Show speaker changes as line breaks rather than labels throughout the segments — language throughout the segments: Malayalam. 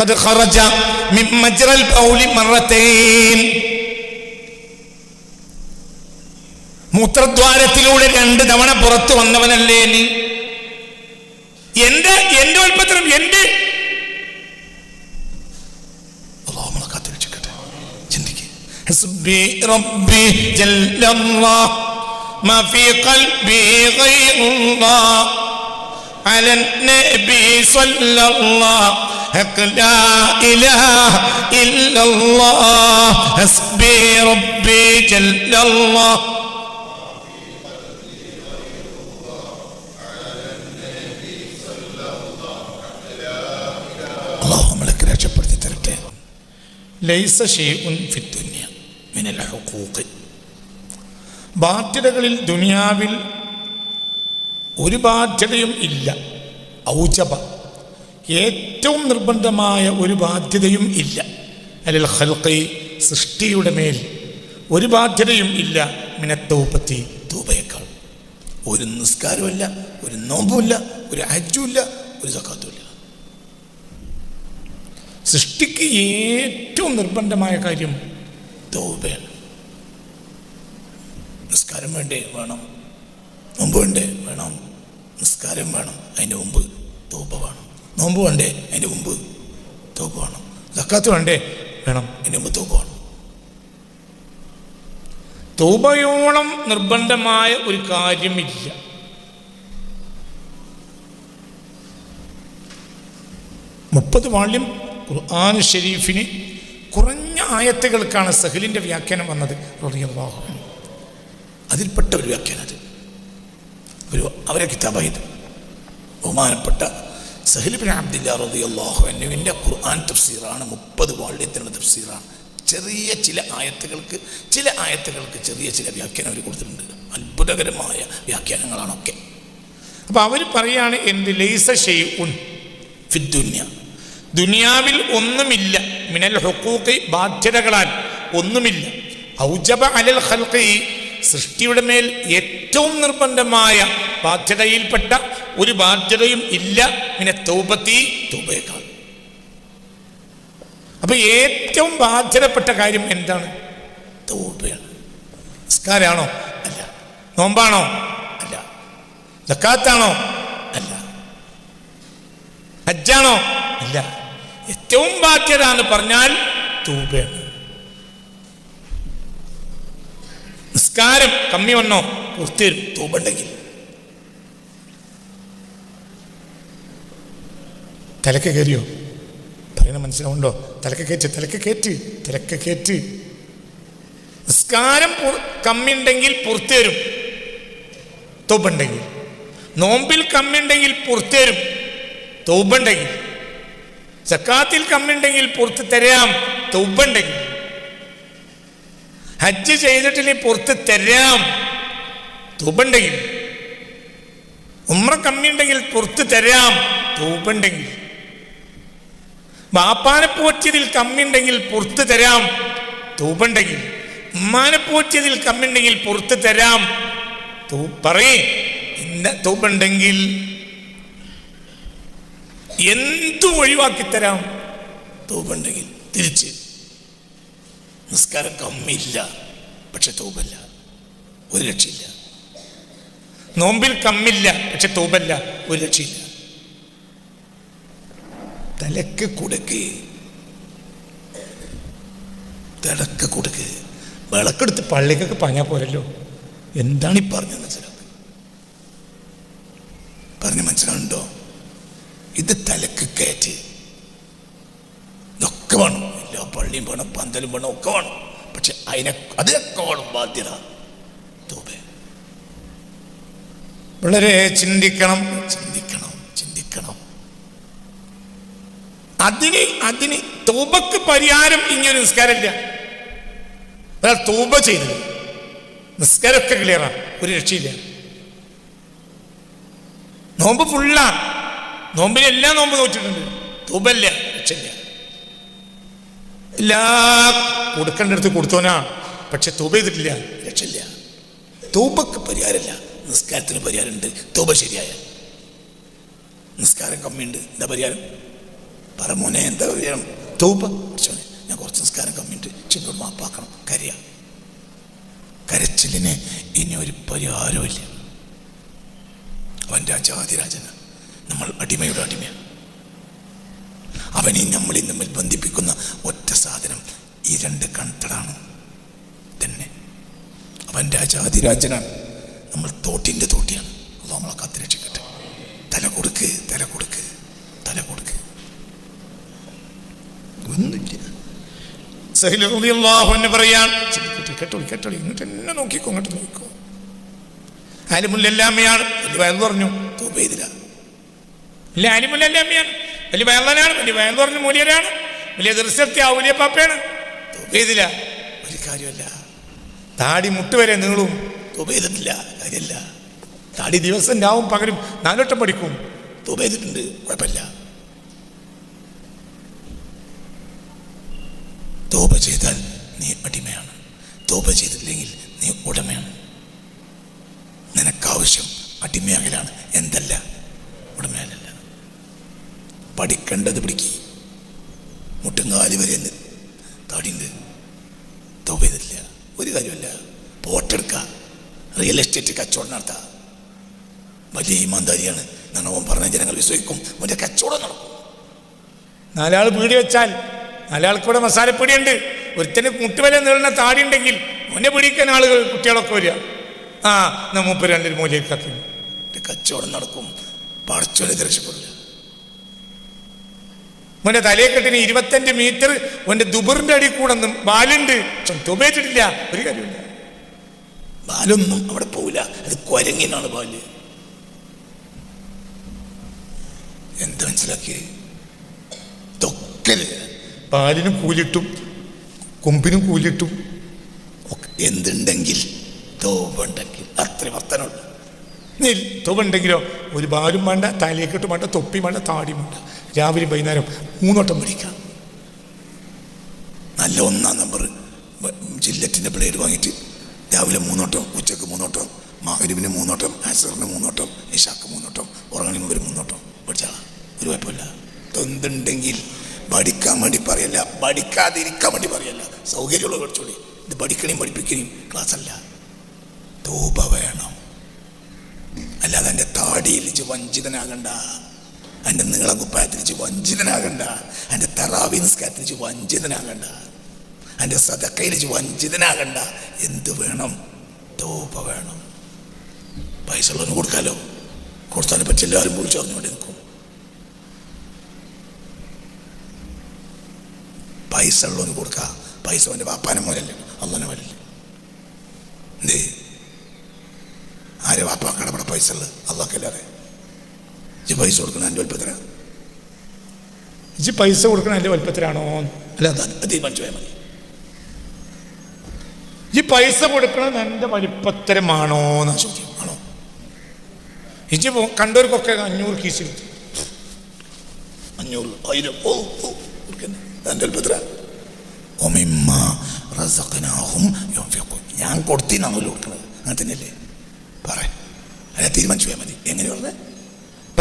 قد خرج من مجرى البول مرتين മൂത്രദ്വാരത്തിലൂടെ രണ്ട് തവണ പുറത്തു വന്നവനല്ലേ നീ എന്റെ എന്റെ ഉൽപ്പത്തനം എന്റെ അള്ളാഹു നമ്മളെ കാത്തുരക്ഷിക്കട്ടെ ചിന്തിക്കുക على النبي صلى الله حق لا إله إلا الله حسبي ربي جل الله അള്ളാഹു നമ്മളൊക്കെ രക്ഷപ്പെടുത്തി തരട്ടെ ലൈസ ഷെയ്ഉൻ ഫി ദുനിയ മിനൽ ഹുഖൂഖ് ബാധ്യതകളിൽ ദുനിയാവിൽ ഒരു ബാധ്യതയും ഇല്ല. ഔചപ. ഏറ്റവും നിർബന്ധമായ ഒരു ബാധ്യതയും ഇല്ല. അലിൽ ഖൽഖി സൃഷ്ടിയുടെ മേൽ ഒരു ബാധ്യതയും ഇല്ല. മിനത്തൗപ്പത്തി തൂബയേക്കാൾ. ഒരു നിസ്കാരമല്ല ഒരു നോമ്പുമില്ല ഒരു ഹജ്ജുമില്ല ഒരു സക്കാത്തുമില്ല. സൃഷ്ടിക്ക് ഏറ്റവും നിർബന്ധമായ കാര്യം തൗബയാണ്. നിസ്കാരം വേണ്ടേ? വേണം. നോമ്പ് വേണ്ടേ? വേണം. നിസ്കാരം വേണം. അതിന്റെ മുമ്പ് തോപ്പ് വേണം. നോമ്പ് വേണ്ടേ? അതിന്റെ മുമ്പ് തോപ്പ് വേണം. സക്കാത്ത് വേണ്ടേ? വേണം. അതിന്റെ മുമ്പ് തോപ്പ് വേണം. തൗബയോളം നിർബന്ധമായ ഒരു കാര്യമില്ല മുപ്പത് വാള്യം ഖുർആൻ ഷെരീഫിന് കുറഞ്ഞ ആയത്തുകൾക്കാണ് സഹലിന്റെ വ്യാഖ്യാനം വന്നത്. അതിൽപ്പെട്ട ഒരു വ്യാഖ്യാനം അത്. ഒരു അവരെ കിതാബായത്. ബഹുമാനപ്പെട്ട സഹലിബിൻ അബ്ദില്ല അള്ളാഹു അൻഹുവിന്റെ ഖുർആൻ തഫ്സീറാണ് മുപ്പത് വാള്യത്തിനുള്ള തഫ്സീറാണ്. ചെറിയ ചില ആയത്തുകൾക്ക് ചില ആയത്തുകൾക്ക് ചെറിയ ചില വ്യാഖ്യാനം അവർ കൊടുത്തിട്ടുണ്ട്. അത്ഭുതകരമായ വ്യാഖ്യാനങ്ങളാണൊക്കെ. അപ്പോൾ അവർ പറയാണ് എന്ത്? ലൈസ ഷെയ്ഉൻ ഫിദ്ദുന്യ ദുനിയാവിൽ ഒന്നുമില്ല. മിനൽ ഹുക്കൂക്ക് ബാധ്യതകളാൽ ഒന്നുമില്ല. ഔജബ അലൽ ഖൽഖി സൃഷ്ടിയുടെ മേൽ ഏറ്റവും നിർബന്ധമായ ബാധ്യതയിൽപ്പെട്ട ഒരു ബാധ്യതയും ഇല്ല. പിന്നെ തൗപത്തി തൗബയേക്കാൾ. അപ്പൊ ഏറ്റവും ബാധ്യതപ്പെട്ട കാര്യം എന്താണ്? തൗബയാണ്. നിസ്കാരാണോ? അല്ല. നോമ്പാണോ? അല്ല. ദക്കാത്താണോ അല്ല. ഹജ്ജാണോ? അല്ല. ഏറ്റവും ബാധ്യത എന്ന് പറഞ്ഞാൽ തൂബയാണ്. നിസ്കാരം കമ്മി വന്നോ? പൂർത്തി വരും തൂബുണ്ടെങ്കിൽ തലക്ക് കയറിയോ? പറയുന്ന മനസ്സിലാവുണ്ടോ തലക്ക് കയറ്റ് തലക്ക് കയറ്റ് തലക്ക് കയറ്റ്. നിസ്കാരം കമ്മിണ്ടെങ്കിൽ കമ്മിയുണ്ടെങ്കിൽ പുറത്തു വരും. തൂബുണ്ടെങ്കിൽ നോമ്പിൽ കമ്മിണ്ടെങ്കിൽ പുറത്തു വരും. തൗബുണ്ടെങ്കിൽ സക്കാത്തിൽ കമ്മിണ്ടെങ്കിൽ പുറത്ത് തരാം. തൗബുണ്ടെങ്കിൽ ഹജ്ജ് ചെയ്തിട്ടില്ലെങ്കിൽ പുറത്ത് തരാം. തൂപ്പുണ്ടെങ്കിൽ. ഉമ്ര കമ്മിയുണ്ടെങ്കിൽ പുറത്ത് തരാം. തൂപ്പുണ്ടെങ്കിൽ. ബാപ്പാനെ പോറ്റിയതിൽ കമ്മിയുണ്ടെങ്കിൽ പുറത്ത് തരാം. തൂപ്പുണ്ടെങ്കിൽ. ഉമ്മാനെ പോറ്റിയതിൽ കമ്മിയുണ്ടെങ്കിൽ പുറത്ത് തരാം. തൂ- പറയേ. ഇന്ന തൂപ്പുണ്ടെങ്കിൽ. എന്തു ഒഴിവാക്കി തരാം. തൂപ്പുണ്ടെങ്കിൽ. തിരിച്ച്. നിസ്കാരം കമ്മില്ല. പക്ഷെ തൂബല്ല. ഒരു രക്ഷയില്ല. നോമ്പിൽ കമ്മില്ല പക്ഷെ തൂബല്ല. ഒരു രക്ഷയില്ല. തലക്ക് കൊടുക്ക്. തലക്ക് കൊടുക്ക്. വിളക്കെടുത്ത് പള്ളിക്കൊക്കെ പറഞ്ഞാൽ പോരല്ലോ. എന്താണ് ഈ പറഞ്ഞത് മനസ്സിലാക്കുക പറഞ്ഞ് മനസ്സിലാവുണ്ടോ ഇത് തലക്ക് കയറ്റ്. ഇതൊക്കെ വേണം. എല്ലാ പള്ളിയും വേണം പന്തലും വേണം ഒക്കെ വേണം. പക്ഷെ അതിനെ അതിനൊക്കെ വേണം ബാധ്യത തോബെ. വളരെ ചിന്തിക്കണം. ചിന്തിക്കണം ചിന്തിക്കണം. അതിന് അതിന് തൂബക്ക് പരിഹാരം ഇങ്ങനെ നിസ്കാരമില്ല. ഒരാൾ തൂബ ചെയ്തത്. നിസ്കാരമൊക്കെ ക്ലിയറാണ് ഒരു രക്ഷയില്ല. നോമ്പ് ഫുള്ളാണ് എല്ലാ നോമ്പ് നോക്കിയിട്ടുണ്ട് തൂബല്ല എല്ലാ കൊടുക്കേണ്ടടുത്ത് കൊടുത്തോനാ. പക്ഷെ തൂബ ചെയ്തിട്ടില്ല. രക്ഷയില്ല. തൂബക്ക് പരിഹാരമില്ല. നിസ്കാരത്തിന് പരിഹാരമുണ്ട്. തൂബ ശരിയായ. നിസ്കാരം കമ്മിയുണ്ട്. എന്താ പരിഹാരം?
പറ മോനെ എന്താ പരിഹാരം? പഠിച്ചോനെ ഞാൻ കുറച്ച് നിസ്കാരം കമ്മിയുണ്ട്. ചിന്തോട് മാപ്പാക്കണം. കരയാ. കരച്ചിലിന് ഇനി ഒരു പരിഹാരമില്ല അവൻ രാജാതിരാജന. നമ്മൾ അടിമയുടെ അടിമയാണ് അവനെ നമ്മളിൽ തമ്മിൽ ബന്ധിപ്പിക്കുന്ന ഒറ്റ സാധനം ഈ രണ്ട് കണ്ണുകളാണ് തന്നെ. അവൻ രാജാതിരാജനാണ് നമ്മൾ തോട്ടിന്റെ തോട്ടിയാണ്. അത് നമ്മളെ കാത്തിരക്ഷിക്കട്ടെ തല കൊടുക്ക് തല കൊടുക്ക് തല കൊടുക്ക്. ഒന്നുമില്ല. ഇങ്ങോട്ട് എന്നെ നോക്കിക്കോ ഇങ്ങോട്ട് നോക്കിക്കോ. വയൽ പറഞ്ഞു തൂബെയ്തില്ല ഇല്ല ആലിമുല്ലെല്ലാമ്മയാണ്. വലിയ വയലനാണ് വലിയ വയൽ പറഞ്ഞ മൂല്യരാണ് വലിയ ദൃശ്യത്തെ വലിയ പാപ്പയാണ്. തൂബെയ്തില്ല ഒരു കാര്യമല്ല താടി മുട്ട് വരെ നീളും. തൂബെയ്തിട്ടില്ല കാര്യമല്ല. താടി ദിവസം രാവും പകരും നാലോട്ടം പഠിക്കും. തൂബെയ്തിട്ടുണ്ട് കുഴപ്പമില്ല. തോപ ചെയ്താൽ നീ അടിമയാണ്. തോപ ചെയ്തില്ലെങ്കിൽ നീ ഉടമയാണ്. നിനക്കാവശ്യം അടിമയാകലാണ്. എന്തല്ല ഉടമയാകലല്ല പഠിക്കേണ്ടത് പിടിക്കി. മുട്ടുംകാലി വരെ. താടിയുണ്ട് ചെയ്തിട്ടില്ല. ഒരു കാര്യമല്ല പോട്ടെടുക്ക. റിയൽ എസ്റ്റേറ്റ് കച്ചവടം നടത്ത. വലിയ ഈമാന്താരിയാണ് നണവൻ പറഞ്ഞ ജനങ്ങൾ വിശ്വസിക്കും. വലിയ കച്ചവടം നടക്കും. നാലാൾ പീടി വെച്ചാൽ നാലാൾക്കൂടെ മസാലപ്പൊടിയുണ്ട്. ഒരുത്തന് മുട്ടുവല നീളുന്ന താടി ഉണ്ടെങ്കിൽ മുന്നെ പിടിക്കാൻ ആളുകൾ കുട്ടികളൊക്കെ വരിക. ആ നമ്മൂപ്പ് രണ്ടൊരു മൂലയൊക്കെ കച്ചവടം നടക്കും. പടച്ചോലെ രക്ഷപ്പെടില്ല മോന്റെ തലയെക്കെട്ടിന് ഇരുപത്തഞ്ച് മീറ്റർ ഓന്റെ ദുബറിന്റെ അടി കൂടെ ഒന്നും ബാലുണ്ട് പക്ഷെ ഒരു കാര്യമില്ല ബാലൊന്നും അവിടെ പോവില്ല. അത് കൊരങ്ങിനാണ് ബാൽ എന്ത് മനസ്സിലാക്കി തൊക്കൽ. പാലിനും കൂലിട്ടും കൊമ്പിനും കൂലിട്ടും. എന്തുണ്ടെങ്കിൽ തോവുണ്ടെങ്കിൽ അത്ര വർത്തനുണ്ട് തോവുണ്ടെങ്കിലോ? ഒരു ബാലും വേണ്ട തലയേക്കിട്ട് വേണ്ട തൊപ്പി വേണ്ട താടിയും വേണ്ട. രാവിലെ വൈകുന്നേരം മൂന്നോട്ടം പഠിക്കാം. നല്ല ഒന്നാം നമ്പർ. ജില്ലറ്റിന്റെ ബ്ലേഡ് വാങ്ങിയിട്ട് രാവിലെ മൂന്നോട്ടം ഉച്ചയ്ക്ക് മൂന്നോട്ടം മാഹരിവിന് മൂന്നോട്ടം ആസറിന് മൂന്നോട്ടം ഇഷാക്ക് മൂന്നോട്ടം ഉറങ്ങണി ഒരു മൂന്നോട്ടം. പഠിച്ചാ? ഒരു കുഴപ്പമില്ല. തൊന്തുണ്ടെങ്കിൽ പഠിക്കാൻ വേണ്ടി പറയല്ല. പഠിക്കാതിരിക്കാൻ വേണ്ടി പറയല്ല. സൗകര്യമുള്ള പഠിച്ചോളി. ഇത് പഠിക്കണേയും പഠിപ്പിക്കണേയും ക്ലാസ് അല്ല തൂപ വേണം. അല്ലാതെ എന്റെ താടിയിൽ വഞ്ചിതനാകണ്ട. എന്റെ നീളം കുപ്പായത്തിരിച്ച് വഞ്ചിതനാകണ്ട. എന്റെ തറാവി നിസ്കാരത്തിൽ വഞ്ചിതനാകണ്ട. എന്റെ സതക്കയിലിച്ച് വഞ്ചിതനാകണ്ട. എന്ത് വേണം? തോപ്പ വേണം. പൈസ ഉള്ളവന് കൊടുക്കാലോ? കൊടുത്താലും പറ്റി എല്ലാവരും വിളിച്ചു പറഞ്ഞുകൊണ്ട് നിൽക്കും. പൈസ ഉള്ളവന് കൊടുക്കുക പൈസ അവന്റെ വാപ്പാനെ മോലല്ലേ അള്ളനെ മോലല്ലേ എന്തേ ആരെ വാപ്പ കടപട പൈസ ഉള്ളത്? അള്ളാഹ്ക്കല്ലാതെ ഇജ്ജ് പൈസ കൊടുക്കണം എന്റെ വലിപ്പത്തിലാണ് ഇജ്ജ് പൈസ കൊടുക്കണം എന്റെ വലിപ്പത്തിലാണോ? അല്ല തീരുമാനിച്ചു മതി. ഈ പൈസ കൊടുക്കണം എന്റെ വലിപ്പത്തരമാണോ എന്നാ ചോദ്യം. ആണോ? ഇജ്ജ് കണ്ടവർക്കൊക്കെ അഞ്ഞൂറ് കീസിൽ അഞ്ഞൂറ് ആയിരം. ഓ ഓ എന്റെ വലുപ്പത്തിലാ. ഒമിമ്മ റസഖനാഹും യുൻഫിഖൂൻ. ഞാൻ കൊടുത്തിന്നാണല്ലോ കൊടുക്കുന്നത് അങ്ങനെ തന്നെയല്ലേ പറ. അല്ല തീരുമാനിച്ചു പോയാൽ മതി. എങ്ങനെ പറഞ്ഞേ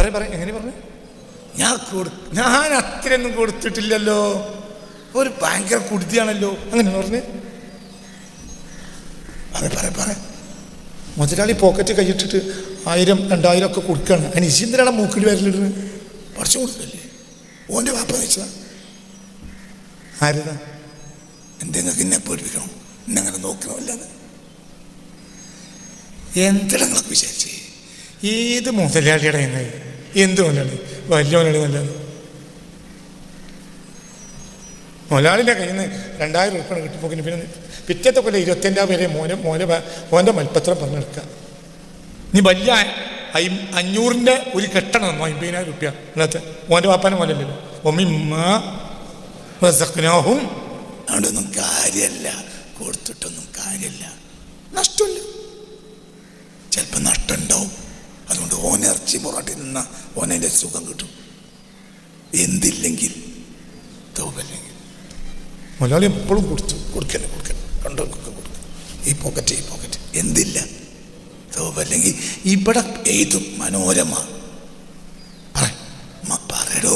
പറ പറയും എങ്ങനെ പറഞ്ഞു? ഞാൻ കൊടു ഞാൻ അത്രയൊന്നും കൊടുത്തിട്ടില്ലല്ലോ. ഒരു ഭയങ്കര കുടുതിയാണല്ലോ. അങ്ങനെ പറഞ്ഞു? പറ പറ പറ മുതലാളി പോക്കറ്റ് കൈയിട്ടിട്ട് ആയിരം രണ്ടായിരം ഒക്കെ കൊടുക്കുകയാണ് അതിന് ഇശീന്ദ്രയുടെ മൂക്കിൽ വരലിടുന്നത്? കുറച്ച് കൊടുക്കല്ലേ? ഓന്റെ വാപ്പ വെച്ചാ ആരുതാ? എന്തെങ്കിലും എന്നെ പേടിപ്പിക്കണം? എന്നെ അങ്ങനെ നോക്കണമല്ലാതെ എന്തിടങ്ങളൊക്കെ വിചാരിച്ചേ? ഏത് മുതലാളിയുടെ എങ്ങനെ എന്ത് മുതലാളി വലിയ മുതലാളി നല്ലത്. മുതലാളിന്റെ കയ്യിൽ നിന്ന് രണ്ടായിരം ഉൾപ്പെടെ കിട്ടുമ്പോൾ പിന്നെ പിറ്റത്തെ കൊല്ലം ഇരുപത്തിയഞ്ചാം വരെ മോനെ മോനെ മോന്റെ മൽപ്പത്രം പറഞ്ഞെടുക്കുക. നീ വലിയ അയ് അഞ്ഞൂറിന്റെ ഒരു കെട്ടണം തന്നോ അമ്പതിനായിരം റുപ്യ ഇന്നത്തെ മോന്റെ വാപ്പാനെ മോലല്ലോ ഒമിമ്മ അവിടെയൊന്നും കാര്യമല്ല കൊടുത്തിട്ടൊന്നും കാര്യമില്ല നഷ്ടമില്ല. ചിലപ്പോൾ നഷ്ടമുണ്ടാവും അതുകൊണ്ട് ഓൻ ഇറച്ചി പൊറാട്ടി നിന്ന ഓനതിന്റെ സുഖം കിട്ടും. എന്തില്ലെങ്കിൽ? തോകല്ലെങ്കിൽ മലയാളി എപ്പോഴും കൊടുത്തു. കൊടുക്കല്ലേ കൊടുക്കല്ലേ. കണ്ടവർക്കൊക്കെ കൊടുക്കും ഈ പോക്കറ്റ് ഈ പോക്കറ്റ് എന്തില്ല? തോവല്ലെങ്കിൽ ഇവിടെ എഴുതും മനോരമ. പറയടോ.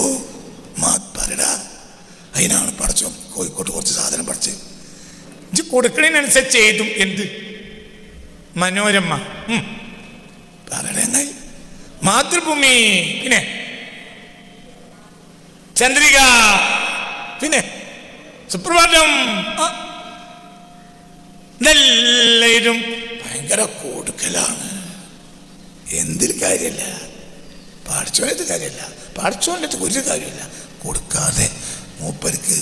പറയടാ. അതിനാണ് പഠിച്ചോ. കോഴിക്കോട്ട് കുറച്ച് സാധനം പഠിച്ച്.
ഇത് കൊടുക്കണതിനനുസരിച്ച് എഴുതും. എന്ത്? മനോരമ. ഉം. മാതൃഭൂമി പിന്നെ ചന്ദ്രിക പിന്നെ സുപ്രഭാതം. എല്ലാവരും
ഭയങ്കര കൊടുക്കലാണ്. എന്തിൽ കാര്യമില്ല പഠിച്ചോനത്ത് കാര്യമില്ല പഠിച്ചോന്റെ ഒരു കാര്യമില്ല. കൊടുക്കാതെ മൂപ്പർക്ക്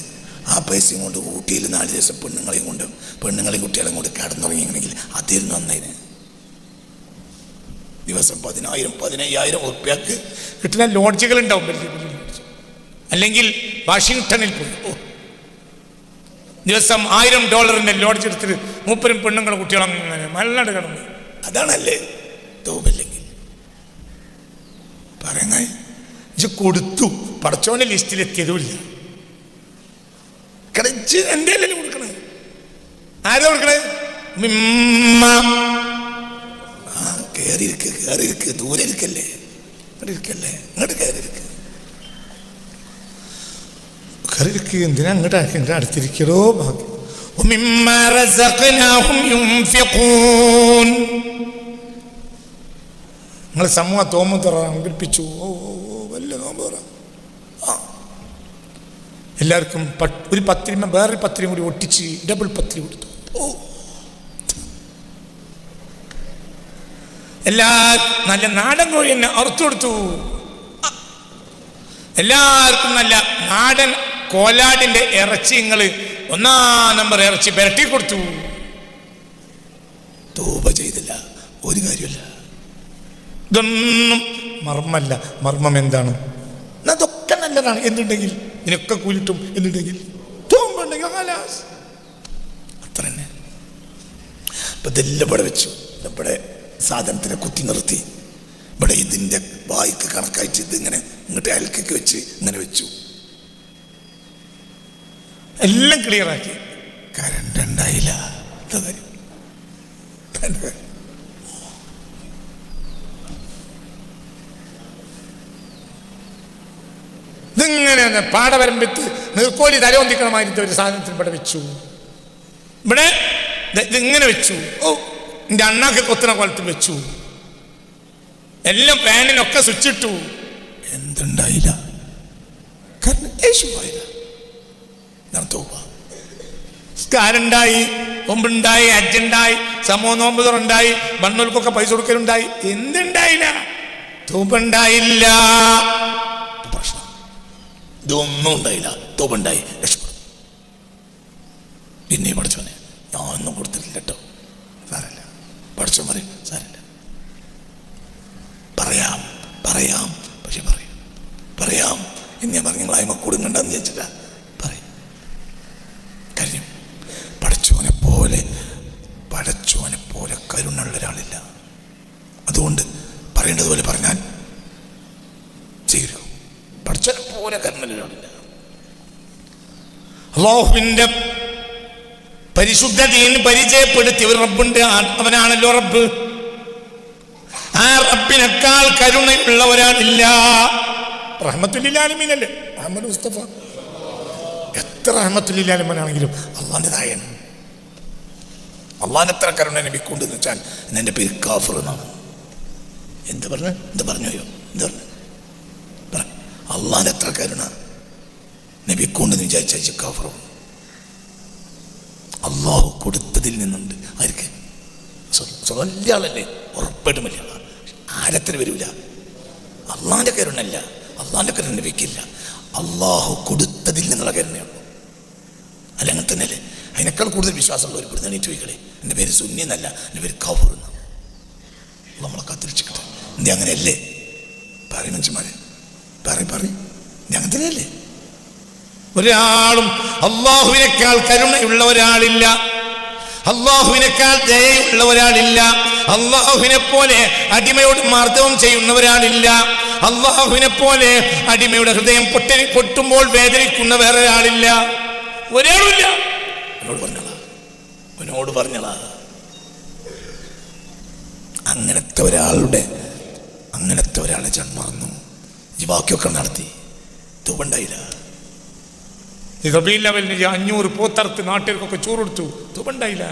ആ പൈസയും കൊണ്ട് ഊട്ടിയിൽ നാല് ദിവസം പെണ്ണുങ്ങളെയും കൊണ്ട് പെണ്ണുങ്ങളെയും കുട്ടികളെയും കൊണ്ട് കിടന്നുറങ്ങിയെങ്കിൽ അതിൽ നന്നതിന് ദിവസം പതിനായിരം പതിനയ്യായിരം ഉറുപ്പ്യക്ക്
കിട്ടുന്ന ലോഡ്ജുകൾ ഉണ്ടാവും വലിയ വലിയ ലോഡ്ജ്. അല്ലെങ്കിൽ വാഷിങ്ടണിൽ പോയി. ദിവസം ആയിരം ഡോളറിന്റെ ലോഡ്ജ് എടുത്തിട്ട് മൂപ്പരും പെണ്ണുങ്ങളും കുട്ടികളും അങ്ങനെ മലനാട് കിടന്നു.
അതാണല്ലേ? തോപില്ലെങ്കിൽ.
പറയുന്ന കൊടുത്തു. പടച്ചോന്റെ ലിസ്റ്റിൽ എത്തിയതുമില്ല
കിടച്ച് എന്റെ അല്ലേ കൊടുക്കണേ?
ആരാ കൊടുക്കണേ.
കയറിയിരിക്ക് കയറിയിരിക്ക് ദൂരെ ഇരിക്കല്ലേ ഇരിക്കല്ലേ ഇങ്ങോട്ട്
കയറിയിരിക്ക് അങ്ങോട്ട് ആക്കി? എന്റെ നിങ്ങൾ സമൂഹ തോമ തുറപ്പിച്ചു ഓ ഓ വല്ല നോമ്പ് തുറ. എല്ലാവർക്കും ഒരു പത്തിരിമ വേറൊരു പത്തിരി കൂടി ഒട്ടിച്ച് ഡബിൾ പത്തിരി കൊടുത്തു. എല്ലാ നല്ല നാടൻ കോഴി തന്നെ അറുത്തു കൊടുത്തു. എല്ലാവർക്കും നല്ല നാടൻ കോലാടിന്റെ ഇറച്ചി നിങ്ങൾ ഒന്നാം നമ്പർ ഇറച്ചി പെരട്ടി കൊടുത്തു.
തോപ ചെയ്തില്ല. ഒരു കാര്യമില്ല
ഇതൊന്നും മർമ്മല്ല. മർമ്മം എന്താണ്? അതൊക്കെ നല്ലതാണ് എന്തുണ്ടെങ്കിൽ ഇതിനൊക്കെ കൂലിട്ടും എന്തുണ്ടെങ്കിൽ തോമ്പുണ്ടെങ്കിൽ.
അത്ര തന്നെ അപ്പൊ ഇതെല്ലാം ഇവിടെ വെച്ചു. ഇവിടെ സാധനത്തിനെ കുത്തി നിർത്തി. ഇവിടെ ഇതിന്റെ വായിക്ക് കണക്കായിട്ട് ഇതിങ്ങനെ ഇങ്ങോട്ട് അയൽക്കൊക്കെ വെച്ച് ഇങ്ങനെ വെച്ചു.
എല്ലാം ക്ലിയറാക്കി
കരണ്ട് ഉണ്ടായില്ല. കാര്യം?
ഇതിങ്ങനെ പാടവരമ്പത്ത് നീർക്കോലി തലവന്തിക്കണമായിരുന്ന ഒരു സാധനത്തിൽ ഇവിടെ വെച്ചു. ഇവിടെ ഇതിങ്ങനെ വെച്ചു. ഓ എന്റെ അണ്ണാക്ക് കൊത്തുന്ന കൊലത്ത് വെച്ചു. എല്ലാം പാനിലൊക്കെ സ്വിച്ച് ഇട്ടു
എന്തുണ്ടായില്ല? കാരണം യേശു പോയില്ല
ഒമ്പുണ്ടായി അജ്ജുണ്ടായി സമൂഹ നോമ്പുതറുണ്ടായി മണ്ണൂൽക്കൊക്കെ പൈസ കൊടുക്കലുണ്ടായി. എന്തുണ്ടായില്ല? തൂപ്പുണ്ടായില്ല
പ്രശ്നം. ഇതൊന്നും ഉണ്ടായില്ല. തൂപ്പുണ്ടായി രക്ഷപ്പെടും. പിന്നെ പഠിച്ചോനെ ഞാൻ ഒന്നും കൊടുത്തിട്ടില്ല കേട്ടോ സാരല്ല പഠിച്ചോ പറയും സാരല്ല പറയാം പറയാം പക്ഷെ പറയും പറയാം എന്ന് ഞാൻ പറഞ്ഞു നിങ്ങളായ്മ കൊടുങ്ങണ്ടെന്ന് വിചാരിച്ചിട്ടാ പറയും കാര്യം പഠിച്ചോനെ പോലെ പഠിച്ചോനെ പോലെ കരുണുള്ള ഒരാളില്ല അതുകൊണ്ട് പറയേണ്ടതുപോലെ പറഞ്ഞാൽ സ്വീകരിക്കും പഠിച്ചോനെ പോലെ കരുണുള്ള ഒരാളില്ല
അള്ളാഹുവിന്റെ പരിശുദ്ധതയിൽ പരിചയപ്പെടുത്തി. ഒരു റബ്ബുണ്ട്. അവനാണല്ലോ റബ്ബ്. ആ റബ്ബിനേക്കാൾ കരുണയുള്ള ഒരാളില്ല. റഹ്മത്തുല്ലാലിമീനല്ലേ അഹമ്മദ് മുസ്തഫ. എത്ര റഹ്മത്തുല്ലാലുമനാണെങ്കിലും
അള്ളാന്റെതായാണ് അള്ളാൻ എത്ര കരുണ നബിക്കുണ്ടെന്ന് വെച്ചാൽ എന്നെ പേര് കാഫർ എന്നാണ്. എന്ത് പറഞ്ഞു? എന്ത് പറഞ്ഞോയോ? എന്ത് പറഞ്ഞു? പറ. അള്ളാൻ എത്ര കരുണ നബിക്കുണ്ടെന്ന് വിചാരിച്ചു കാഫറും. അള്ളാഹു കൊടുത്തതിൽ നിന്നുണ്ട്. ആർക്ക്? വലിയ ആളല്ലേ ഉറപ്പായിട്ടും വലിയ ആരത്തിന് വരില്ല അള്ളാന്റെ കരുണല്ല അള്ളാന്റെ കരുണ വെക്കില്ല അള്ളാഹു കൊടുത്തതിൽ നിന്നുള്ള കരുണയുള്ളൂ. അല്ല അങ്ങനെ തന്നെയല്ലേ? അതിനേക്കാൾ കൂടുതൽ വിശ്വാസമുള്ള ഒരു പെടുന്ന എണീറ്റ് പോയിക്കളെ. എന്റെ പേര് സുന്നി എന്നല്ല എന്റെ പേര് കൗർ എന്നാണ് നമ്മളെ കാത്തിരിച്ചിട്ട് നീ അങ്ങനെയല്ലേ? പറയും മനുഷ്യന്മാരെ. പറയും പറയും. നീ തന്നെയല്ലേ?
ഒരാളും അള്ളാഹുവിനേക്കാൾ കരുണയുള്ള ഒരാളില്ല. അള്ളാഹുവിനേക്കാൾ ദയുള്ള ഒരാളില്ല. അള്ളാഹുവിനെ പോലെ അടിമയോട് മാർദ്ദവം ചെയ്യുന്ന ഒരാളില്ല. അള്ളാഹുവിനെ പോലെ അടിമയുടെ ഹൃദയം പൊട്ടി പൊട്ടുമ്പോൾ വേദനിക്കുന്ന വേറെ ഒരാളില്ല ഒരാളില്ല
എന്നോട് പറഞ്ഞളാ എന്നോട് പറഞ്ഞളാ അങ്ങനത്തെ ഒരാളുടെ അങ്ങനത്തെ ഒരാളെ ജന്മറന്നു ഈ ബാക്കിയൊക്കെ നടത്തി. തുപണ്ടായില്ല
റബീൽ ലെവലിന് അഞ്ഞൂറ് പോത്തറുത്ത് നാട്ടുകാർക്കൊക്കെ ചോറ് കൊടുത്തു തുപണ്ടായില്ല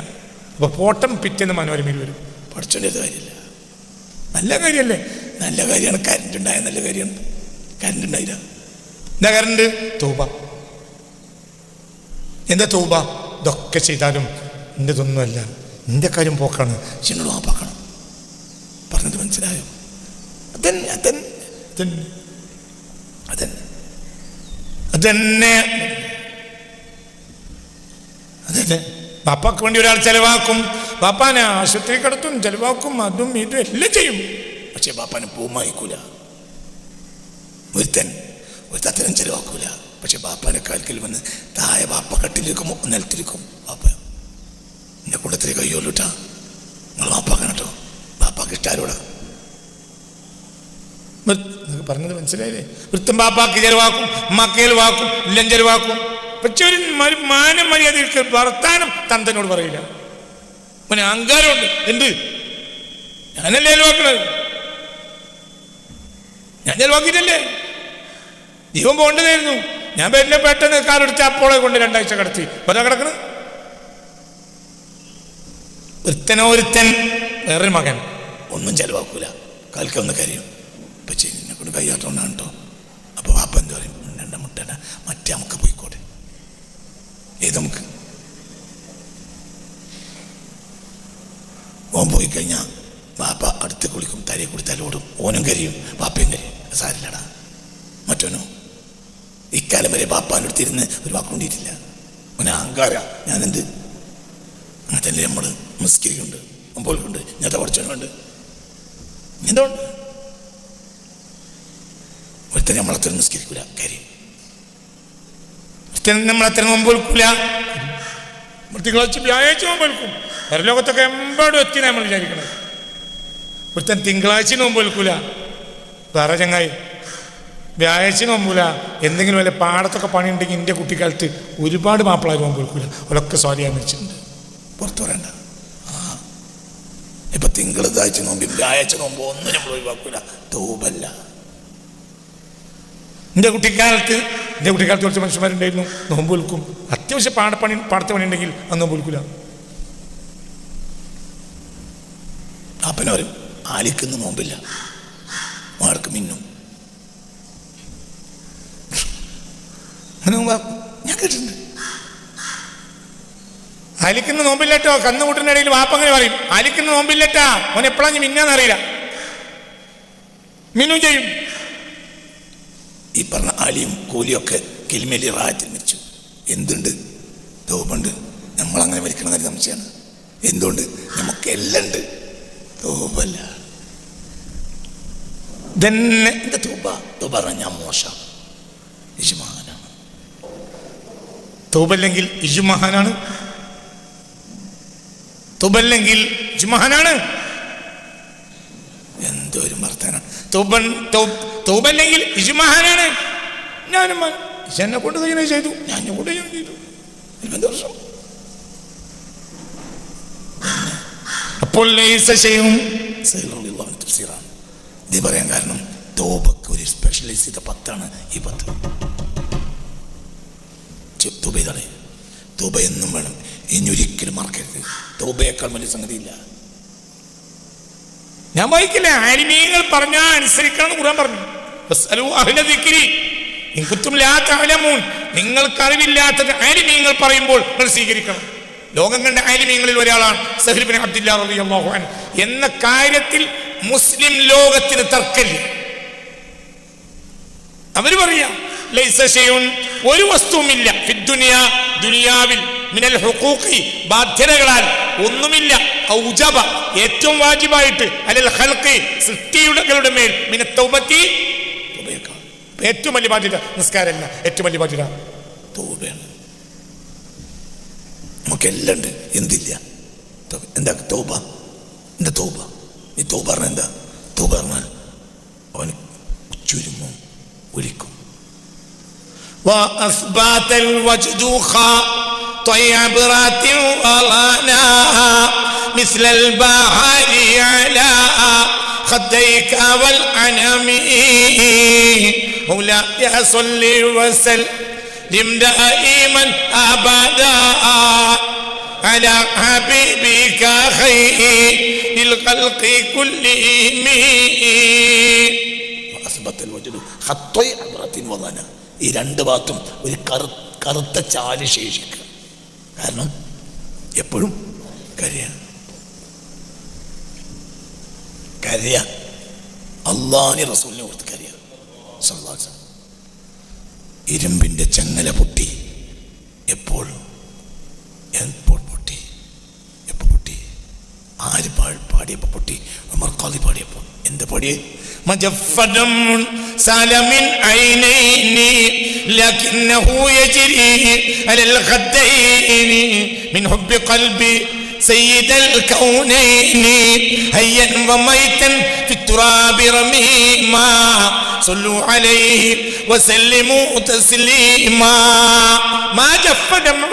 അപ്പൊ പോട്ടം പിറ്റേന്ന് മനോരമയിൽ വരും.
പഠിച്ചോണ്ടത് കാര്യമില്ല. നല്ല കാര്യമല്ലേ? നല്ല കാര്യമാണ് കരണ്ട് ഉണ്ടായ നല്ല കാര്യമാണ്. കരണ്ട് ഉണ്ടായില്ല.
എന്താ കരണ്ട് തൂബ. എന്താ തൂബ? ഇതൊക്കെ ചെയ്താലും എന്റെ ഇതൊന്നുമല്ല എന്റെ കാര്യം പോക്കാണ്.
ചിന്നോട് മാപ്പാക്കണം പറഞ്ഞത് മനസ്സിലായോ? അതന്നെ അതന്നെ
ഇതന്നെ
അതന്നെ
അതന്നെ. അതന്നെ ബാപ്പാക്ക് വേണ്ടി ഒരാൾ ചെലവാക്കും. ബാപ്പാനെ ആശുപത്രി കിടത്തും ചെലവാക്കും അതും ഇതും എല്ലാം ചെയ്യും.
പക്ഷെ ബാപ്പാന് പൂമായിക്കൂല. ഒരുത്തൻ ഒരു തത്തനം ചെലവാക്കൂല. പക്ഷെ ബാപ്പാനെ കാൽക്കൽ വന്ന് താഴെ ബാപ്പ കട്ടിലിരിക്കും നിലത്തിരിക്കും. ബാപ്പ എന്റെ കൂട്ടത്തിൽ കയ്യോലൂട്ടാ നിങ്ങൾ ബാപ്പാക്കണം കേട്ടോ ബാപ്പാക്ക് ഇഷ്ടാരോടാ.
പറഞ്ഞത് മനസ്സിലായില്ലേ? വൃത്തം ബാപ്പാക്ക് ചെലവാക്കും മക്കയിൽ വാക്കും എല്ലാം ചെലവാക്കും. പക്ഷെ ഒരു മാനം മര്യാദയ്ക്ക് വർത്താനം തന്തനോട് പറയില്ല. പിന്നെ അഹങ്കാരമുണ്ട്. എന്ത്? ഞാനല്ലേ ചെലവാക്കണത് ഞാൻ ചെലവാക്കിയിട്ടല്ലേ ജീവൻ പോകേണ്ടതായിരുന്നു ഞാൻ പേരിലെ പെട്ടെന്ന് കാലെടുത്ത് അപ്പോളെ കൊണ്ട് രണ്ടാഴ്ച കിടത്തി. അതാ കിടക്കണത്. ഒരുത്തനോ ഒരുത്തൻ വേറൊരു മകൻ.
ഒന്നും ചെലവാക്കൂല. കാൽക്കൊന്ന് കരയും. പക്ഷേ എന്നെ കൊണ്ട് കയ്യാട്ടോണ്ടാണ് കേട്ടോ അപ്പോൾ വാപ്പ എന്ത് പറയും? രണ്ട മുട്ടണ്ട മറ്റേ നമുക്ക് പോയിക്കോട്ടെ. ഏത് നമുക്ക്. ഓൻ പോയി കഴിഞ്ഞാൽ ബാപ്പ അടുത്ത് കുളിക്കും തലയെ കൂടി തലോടും ഓനും കരിയും ബാപ്പയും കരിയും. സാരില്ലടാ മറ്റോനോ? ഇക്കാലം വരെ ബാപ്പാന്റെ അടുത്തിരുന്ന് ഒരു വാക്കുകൊണ്ടിട്ടില്ല ഓനെ അഹങ്കാര. ഞാനെന്ത്? അങ്ങനെ തന്നെ നമ്മൾ നിസ്കരിക്കുന്നുണ്ട് മുമ്പോൾക്കുണ്ട് ഞാൻ തവർച്ചനുണ്ട് എന്തുകൊണ്ട് ഒരുത്തരെ നമ്മളത്ര നിസ്കരിക്കൂല കാര്യം.
ഒരുത്തൻ അത്ര നോമ്പ് വെൽക്കൂല തിങ്കളാഴ്ച വ്യാഴാഴ്ച നോമ്പ് വിൽക്കും പരലോകത്തൊക്കെ ലോകത്തൊക്കെ എമ്പാടും എത്തി നമ്മൾ വിചാരിക്കണം ഒരുത്തൻ തിങ്കളാഴ്ച നോമ്പ് വിൽക്കൂല വേറെ ചങ്ങായി. വ്യാഴാഴ്ച നോമ്പൂല എന്തെങ്കിലും വല്ല പാടത്തൊക്കെ പണിയുണ്ടെങ്കിൽ എന്റെ കുട്ടിക്കാലത്ത് ഒരുപാട് മാപ്പിളാർ നോമ്പ് വെൽക്കൂല അവരൊക്കെ സ്വാധീനം വെച്ചിട്ടുണ്ട്
പുറത്തു പറയണ്ട. ആ. ഇപ്പൊ തിങ്കൾ താഴ്ച നോമ്പും വ്യാഴാഴ്ച നോമ്പോ ഒന്നും നമ്മൾ ഒഴിവാക്കൂല. തോപല്ല
എന്റെ കുട്ടിക്കാലത്ത് എന്റെ കുട്ടിക്കാലത്ത് കുറച്ച് മനുഷ്യന്മാരുണ്ടായിരുന്നു. നോമ്പ് വിൽക്കും അത്യാവശ്യം പാടപ്പണി പാടത്തെ പണി ഉണ്ടെങ്കിൽ അത് നോമ്പ് വിൽക്കില്ല
അപ്പനവരും ആലിക്കുന്ന നോമ്പില്ല. ആൾക്ക് മിന്നും. ഞാൻ കേട്ടിട്ടുണ്ട്.
അലിക്കുന്ന നോമ്പില്ലട്ടോ. കന്നുകൂട്ടിന്റെ ഇടയിൽ വാപ്പങ്ങനെ പറയും. അലിക്കുന്ന നോമ്പില്ലട്ടാ. ഓൻ എപ്പോഴാണ് മിന്നാന്നറിയില്ല മിന്നും ചെയ്യും.
ഈ പറഞ്ഞ ആലിയും കൂലിയൊക്കെ കിൽമേലി റാറ്റിൽ മരിച്ചു. എന്തുണ്ട്? തോപുണ്ട്. നമ്മളങ്ങനെ മരിക്കണം എന്നൊരു സംശയമാണ്. എന്തുകൊണ്ട്? നമുക്ക് എല്ലാം ഉണ്ട്. തോപല്ല.
തന്നെ
എന്താ തൂബ തൂബ പറഞ്ഞാൽ ഞാൻ മോശം. യജമാനാണ്
തൂബല്ലെങ്കിൽ ഇജുമഹാനാണ് തൂബല്ലെങ്കിൽ ഇജുമഹാനാണ്
എന്തൊരു ഒരു
തൂബൻ തൂ- തൂബല്ലെങ്കിൽ ഇജുമഹാനാണ്. ഞാനും എന്നെ കൊണ്ട് ഇങ്ങനെ ചെയ്തു. ഞാൻ കൊണ്ട് ഇങ്ങനെ ചെയ്തു.
ഇരുപത് വർഷം
അപ്പോൾ
ഇത് പറയാൻ കാരണം തോബക്ക് ഒരു സ്പെഷ്യലൈസ് ചെയ്ത പത്താണ് ഈ പത്ത്. തൂബ ഇതാണ്. തൂബ എന്നും വേണം. ഇനി ഒരിക്കലും മറക്കരുത്. തൂബയേക്കാൾ വലിയ സംഗതിയില്ല.
ഞാൻ വായിക്കില്ല. ആലിമീങ്ങൾ പറഞ്ഞാൽ അനുസരിക്കണം കൂടാൻ പറഞ്ഞു. നിങ്ങൾക്ക് അറിവില്ലാത്തത് ആലിമീങ്ങൾ പറയുമ്പോൾ നിങ്ങൾ സ്വീകരിക്കണം. ലോകം കണ്ട ആലിമീങ്ങളിൽ ഒരാളാണ് സഹിബിൻ ബിൻ അബ്ദുല്ലാ അൻഹു. എന്ന കാര്യത്തിൽ മുസ്ലിം ലോകത്തിന് തർക്കമില്ല. അവർ പറയാം ഒരു വസ്തുവുമില്ല. ദുനിയാവിൽ മിനൽ ബാധ്യതകളാൽ ഒന്നുമില്ല. ഔജബ ഏറ്റവും വാജിബായിട്ട് അലൽ സൃഷ്ടിയുടെ മേൽ മിന തൗബത്തി
തൂബയേക്കാൾ
അപ്പൊ ഏറ്റവും വലിയ ബാധ്യത നിസ്കാരമല്ല ഏറ്റവും വലിയ ബാധ്യത
തൂബയാണ് നമുക്കെല്ലാം ഉണ്ട് എന്തില്ല. എന്താ തോബ എന്താ തോബ നീ തോബ പറഞ്ഞ എന്താ? തോബ പറഞ്ഞാൽ അവൻ ചുരുങ്ങും ഒലിക്കും
وأثبات الوجد خاء طيبرات ورانا مثل البحر على خديك والأنام هؤلاء صلي وسلم دائما أبدا. على حبيبك خير للخلق كلهم.
وأثبت الوجد خطي عبرة وظنام ഈ രണ്ട് ഭാഗത്തും ഒരു കറു കറുത്ത ചാൽ ശേഷിക്കുക. കാരണം എപ്പോഴും കരയാണ് കരയ. അള്ളാഹി റസൂലിനെ ഓർത്ത് കരയ. ഇരുമ്പിന്റെ ചങ്ങല പൊട്ടി എപ്പോഴും എപ്പോൾ? ആര് പാ- പാടിയപ്പോ പൊട്ടി ഉമർ ഖാദി പാടിയപ്പോ എന്ത് പാടിയേ
مجفد سال من عينيني لكنه يجري على الخدين من حب قلبي سيد الكونين هيا وميتا في التراب رميما صلوا عليه وسلموا تسليما ما جف دمع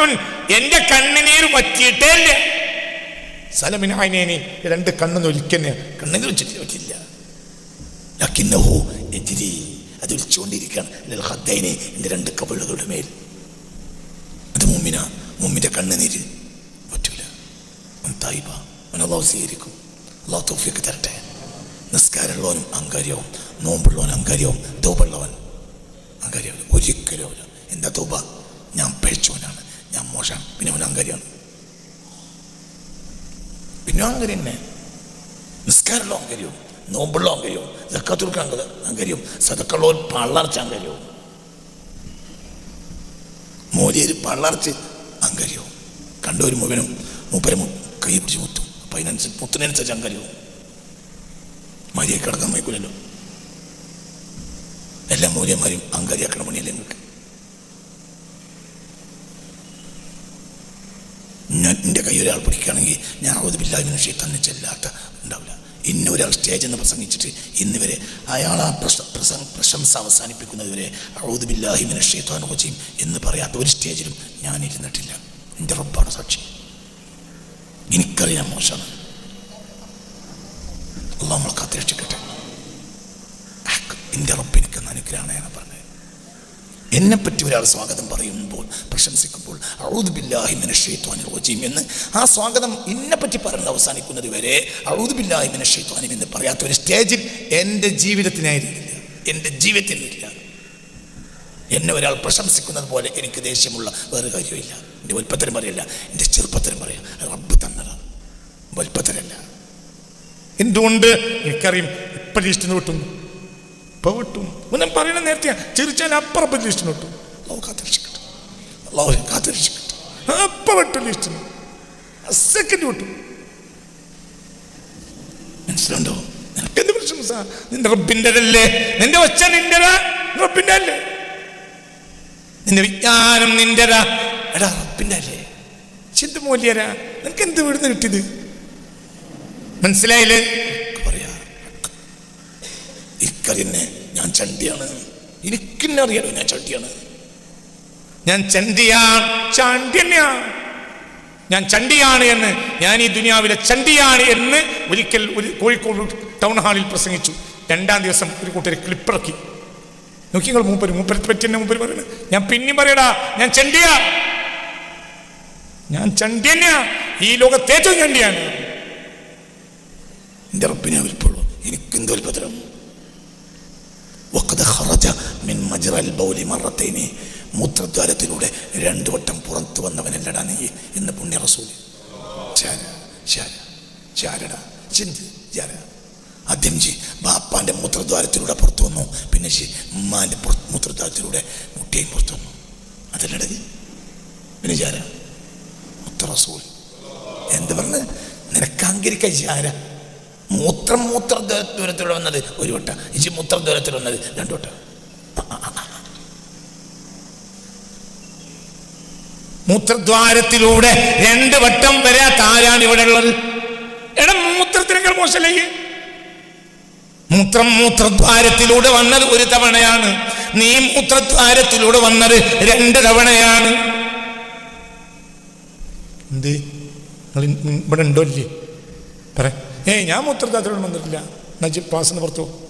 എന്റെ കണ്ണുനീർ പറ്റിയിട്ടേ സലമിൻ രണ്ട് കണ്ണു നൊലിക്കന്നെ
കണ്ണെങ്കിൽ വെച്ചിട്ട് പറ്റില്ല എതിരി അത് വിളിച്ചുകൊണ്ടിരിക്കുകയാണ്. ലൽ ഖദ്ദൈനി എന്റെ രണ്ട് കവിളുകളുടെ മേൽ. അത് മുമ്മിന മുമ്മിന്റെ കണ്ണുനീര്. പറ്റൂല. തായിബ. അള്ളാഹു സ്വീകരിക്കും. അള്ളാഹു തോഫിയൊക്കെ തരട്ടെ. നിസ്കാരമുള്ളവനും അങ്കാര്യവും നോമ്പുള്ളവൻ അങ്കാര്യവും തോപ്പുള്ളവൻ അഹങ്കാരിയാവില്ല. ഒരിക്കലും എന്താ തോപ ഞാൻ പഴിച്ചവനാണ് ഞാൻ മോശം. പിന്നെ അവൻ അങ്കാര്യമാണ് പിന്നെ അങ്ങനെ തന്നെ നിസ്കാരമുള്ള അങ്കരിയും നോമ്പുള്ള അങ്കരിയും ജക്കാത്തുർക്ക് അങ്ക അങ്കരിയും സതക്കുള്ള പള്ളർച്ച അങ്കരിയും മോലിയൊരു പള്ളർച്ച് അങ്കരിയും കണ്ടൊരു മുഖനും മൂപ്പരെ മു- കൈ പിടിച്ച് മുത്തും അപ്പൊ അതിനനുസരിച്ച് മുത്തിനനുസരിച്ച് അങ്കരിയും മരിയെ കിടക്കാൻ വയ്ക്കൂലല്ലോ എല്ലാ മൂല്യന്മാരും അങ്കരിയാക്കണ പണിയല്ലേ നിങ്ങൾക്ക്? ഞാൻ എന്റെ കൈ ഒരാൾ പിടിക്കുകയാണെങ്കിൽ ഞാൻ അവധ് ബില്ലാവിന് ഷെയ്ത്താനെ ചെല്ലാത്ത ഉണ്ടാവില്ല. ഇന്ന ഒരാൾ സ്റ്റേജ് എന്ന് പ്രസംഗിച്ചിട്ട് ഇന്ന് വരെ അയാൾ ആ പ്രശ പ്രസംഗ പ്രശംസ അവസാനിപ്പിക്കുന്നതുവരെ അവധ് ബില്ലാഹിമിനെ ഷെയ്ത്താൻ എന്ന് പറയാത്ത ഒരു സ്റ്റേജിലും ഞാൻ ഇരുന്നിട്ടില്ല. എന്റെ റബ്ബാണ് സാക്ഷി. എനിക്കറിയാം മോശമാണ്. അള്ളാഹ് നമ്മൾ കാത്തിരക്ഷിക്കട്ടെ എന്റെ റബ്ബ് എനിക്കെന്ന് അനുഗ്രഹമാണ് ഞാൻ പറഞ്ഞത്. എന്നെപ്പറ്റി ഒരാൾ സ്വാഗതം പറയുമ്പോൾ പ്രശംസിക്കുമ്പോൾ അഴുദ് ബില്ലാഹി മിന ഷെയ്ത്വാനിൽ റജീം എന്ന് ആ സ്വാഗതം എന്നെപ്പറ്റി പറഞ്ഞ് അവസാനിക്കുന്നത് വരെ അഴുദ് ബില്ലാഹി മിന എന്ന് പറയാത്ത ഒരു സ്റ്റേജിൽ എന്റെ ജീവിതത്തിനായിരുന്നില്ല എന്റെ ജീവിതത്തിനില്ല എന്നെ ഒരാൾ പ്രശംസിക്കുന്നത് പോലെ എനിക്ക് ദേഷ്യമുള്ള വേറെ കാര്യമില്ല. എന്റെ വൽപ്പത്തരം പറയില്ല. എന്റെ ചെറുപ്പത്തരം പറയാം. റബ്ബ് തന്നതാണ് വൽപ്പത്തരല്ല.
എന്തുകൊണ്ട്? എനിക്കറിയും. ഇപ്പം ഇഷ്ടം വിട്ടുന്നു ഇപ്പൊ വിട്ടു ഒന്നും പറയണ നേരത്തെ ചിരിച്ചാൽ അപ്പുറം ലിസ്റ്റിന് വിട്ടു
അള്ളാഹു കാത്തിരിച്ചിട്ടു അള്ളാഹു കാത്തിരക്ഷിക്കട്ടെ.
അപ്പൊ ലിസ്റ്റിന്. സെക്കൻഡ് വിട്ടു
മനസ്സിലുണ്ടോ
എന്ത് സാർ നിന്റെ റബ്ബിന്റെതല്ലേ? നിന്റെ ഒച്ച നിന്റെതാ? റബ്ബിന്റെ അല്ലേ നിന്റെ വിജ്ഞാനം നിന്റെതാ?
എടാ റബ്ബിന്റെ അല്ലേ
ചിന്ത മൂല്യരാ. നിനക്ക് എന്ത് വിടുന്ന് കിട്ടിയത്? മനസ്സിലായില്ലേ?
എനിക്കറിയുന്നേ ഞാൻ ചണ്ടിയാണ്. എനിക്കെന്നെ അറിയാലോ ഞാൻ ചണ്ടിയാണ്.
ഞാൻ ചണ്ടിയാ ചാണ്ഡ്യനാ ഞാൻ ചണ്ടിയാണ് എന്ന് ഞാൻ ഈ ദുനിയാവിലെ ചണ്ടിയാണ് എന്ന് ഒരിക്കൽ ഒരു കോഴിക്കോട് ടൗൺ ഹാളിൽ പ്രസംഗിച്ചു. രണ്ടാം ദിവസം ഒരു കൂട്ടരെ ക്ലിപ്പിറക്കി. നോക്കി നിങ്ങൾ മൂപ്പര് മൂപ്പരെ പറ്റി എന്നെ മൂപ്പര് പറയുന്നത് ഞാൻ പിന്നെയും പറയടാ ഞാൻ ചണ്ടിയാ. ഞാൻ ചണ്ടിയാ ഈ ലോകത്തേറ്റവും ചണ്ടിയാണ്.
എന്റെ റബ്ബിനെ എനിക്കെന്തോ ഒരു വലുപ്പത്തരം മൂത്രദ്വാരത്തിലൂടെ രണ്ടു വട്ടം പുറത്തു വന്നവനല്ലടാ നീ എന്ന് പുണ്യ റസൂൽ ആദ്യം ജി ബാപ്പാന്റെ മൂത്രദ്വാരത്തിലൂടെ പുറത്തു വന്നു. പിന്നെ ജി ഉമ്മാന്റെ മൂത്രദ്വാരത്തിലൂടെ മുട്ടിയും പുറത്തു വന്നു. അതല്ലടാ പിന്നെ ജാര മുത്ത റസൂൽ. എന്ത് പറഞ്ഞ്? നിനക്ക് ചാര. മൂത്രം മൂത്ര ദൂരത്തിലൂടെ വന്നത് ഒരു വട്ട. ഇച്ചി മൂത്ര ദൂരത്തിൽ വന്നത് രണ്ടു വട്ട.
മൂത്രദ്വാരത്തിലൂടെ രണ്ട് വട്ടം വരാത്ത ആരാണ് ഇവിടെ ഉള്ളത്. എടാ മൂത്രത്തിനെങ്കിൽ മോശമല്ലേ മൂത്രം മൂത്രദ്വാരത്തിലൂടെ വന്നത് ഒരു തവണയാണ്. നീ മൂത്രദ്വാരത്തിലൂടെ വന്നത് രണ്ട് തവണയാണ്. എന്ത്? ഇവിടെ ഉണ്ടോ ഇല്ലേ? പറ. ഏയ് ഞാൻ മൂത്രദാത്രയോട് വന്നിട്ടില്ല. നജീബ് പാസിന് പുറത്തു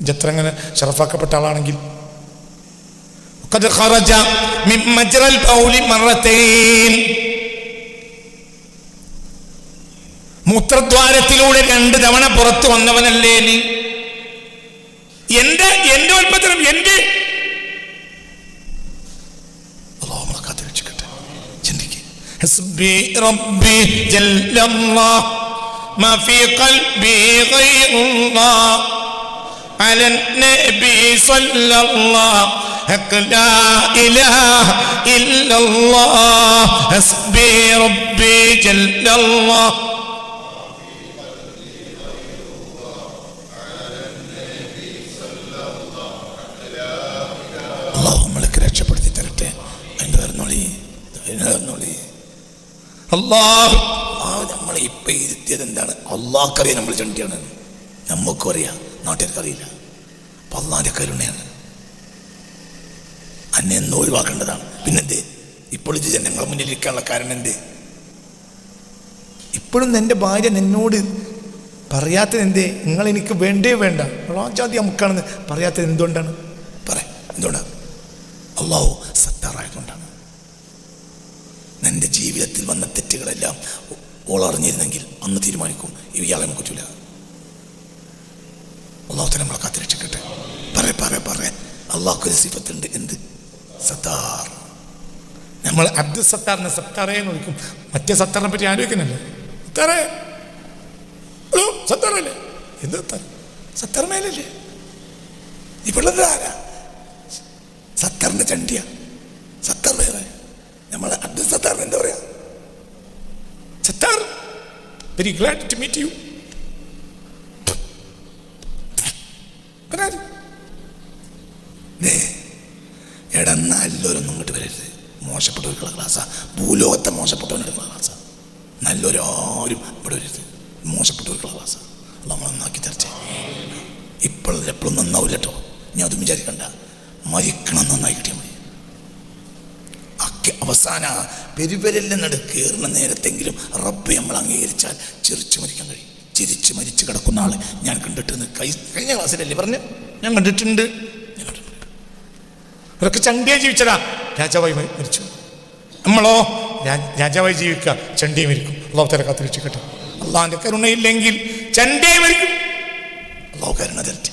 ജത്ര അങ്ങനെ ഷറഫാക്കപ്പെട്ട ആളാണെങ്കിൽ. മൂത്രദ്വാരത്തിലൂടെ രണ്ട് തവണ പുറത്തു വന്നവനല്ലേ നീ? എന്റെ എന്റെ ഉൽപ്പത്തിനും എന്റെ ജല്ലല്ലാഹ്. ما في قلبي غير الله على النبي صلى الله حق لا إله إلا الله حسبي ربي جل الله
അള്ളാഹു നമ്മളൊക്കെ രക്ഷപ്പെടുത്തി തരട്ടെ അതിൻ്റെ വരുന്നോളി അതിൻ്റെ വരുന്നോളി
അള്ളാഹു
ആ നമ്മൾ ഇപ്പൊ ഇരുത്തിയത് എന്താണ്? അള്ളാഹ്ക്കറിയാം നമ്മൾ ചണ്ടിയാണ്. നമുക്കും അറിയാം. നാട്ടുകാർക്കറിയില്ല. അപ്പൊ അള്ളാഹിന്റെ കരുണയാണ്. അന്നെ എന്ന് ഒഴിവാക്കേണ്ടതാണ്. പിന്നെന്തേ? ഇപ്പോൾ ഇത് മുന്നിൽ ഇരിക്കാനുള്ള കാരണം എന്തേ? ഇപ്പോഴും എന്റെ ഭാര്യ നിന്നോട് പറയാത്തത് എന്തേ? നിങ്ങൾ എനിക്ക് വേണ്ടേ വേണ്ട. വളാജാതി നമുക്കാണെന്ന് പറയാത്തത് എന്തുകൊണ്ടാണ്? പറ. എന്തുകൊണ്ടാണ് അള്ളാഹു നിന്റെ ജീവിതത്തിൽ വന്ന തെറ്റുകളെല്ലാം ഓൾ അറിഞ്ഞിരുന്നെങ്കിൽ അന്ന് തീരുമാനിക്കും. ഇയാളെ കുറ്റില്ല പറ്റൂല. അള്ളാഹു നമ്മളെ കാത്തിരക്ഷിക്കട്ടെ. പറ പറ പറ അള്ളാഹു സിഫത്തുണ്ട്. എന്ത്? സത്താർ.
നമ്മൾ അബ്ദുൽ സത്താറിനെ സത്താറേ എന്ന് വിളിക്കും. മറ്റേ സത്താറിനെ പറ്റി ആലോചിക്കുന്നില്ലേ ഹലോ സത്താറല്ലേ? എന്ത് സത്താർ? സത്താർ മേലല്ലേ?
ഇവിടെ ആരാ? സത്താറിന്റെ ചണ്ടിയാ. സത്താർ വേറെ. നമ്മളെ അബ്ദുൽ സത്താറിന് എന്താ പറയാ?
Sathar very glad to meet you
എടാ നല്ലൊരൊന്നും ഇങ്ങോട്ട് വരരുത്. മോശപ്പെട്ടവർക്കുള്ള ക്ലാസ്സാ ഭൂലോകത്തെ മോശപ്പെട്ടവനെടുക്കുന്ന ക്ലാസ്സാ നല്ലൊരാരും ഇവിടെ വരരുത്. മോശപ്പെട്ടവർക്കുള്ള ക്ലാസ്സാ അത് നമ്മൾ നന്നാക്കി തരച്ചേ ഇപ്പോഴും എപ്പോഴും നന്നാവില്ല കേട്ടോ ഞാൻ അതും വിചാരിക്കണ്ട. മരിക്കണം നന്നായി മതി. അവസാന പെരുവരെല്ലാം നടുക്കേറുന്ന നേരത്തെങ്കിലും റബ്ബ് നമ്മൾ അംഗീകരിച്ചാൽ ചിരിച്ചു മരിക്കാൻ കഴിയും. ചിരിച്ച് മരിച്ചു കിടക്കുന്ന ആൾ ഞാൻ കണ്ടിട്ടുണ്ട്. കൈ കഴിഞ്ഞ ക്ലാസ്സിലല്ലേ പറഞ്ഞു?
ഞാൻ കണ്ടിട്ടുണ്ട്.
ഞാൻ
ചണ്ടിയെ ജീവിച്ചതാ. രാജാവായി മരിച്ചു. നമ്മളോ? രാജാവായി ജീവിക്കുക. ചണ്ടിയെ മരിക്കും. അള്ളാഹു തല കാത്തിരക്ഷിക്കട്ടെ. അള്ളാഹിന്റെ കരുണയില്ലെങ്കിൽ ചണ്ടിയെ മരിക്കും.
അള്ളാഹു കരുണ തരട്ടെ.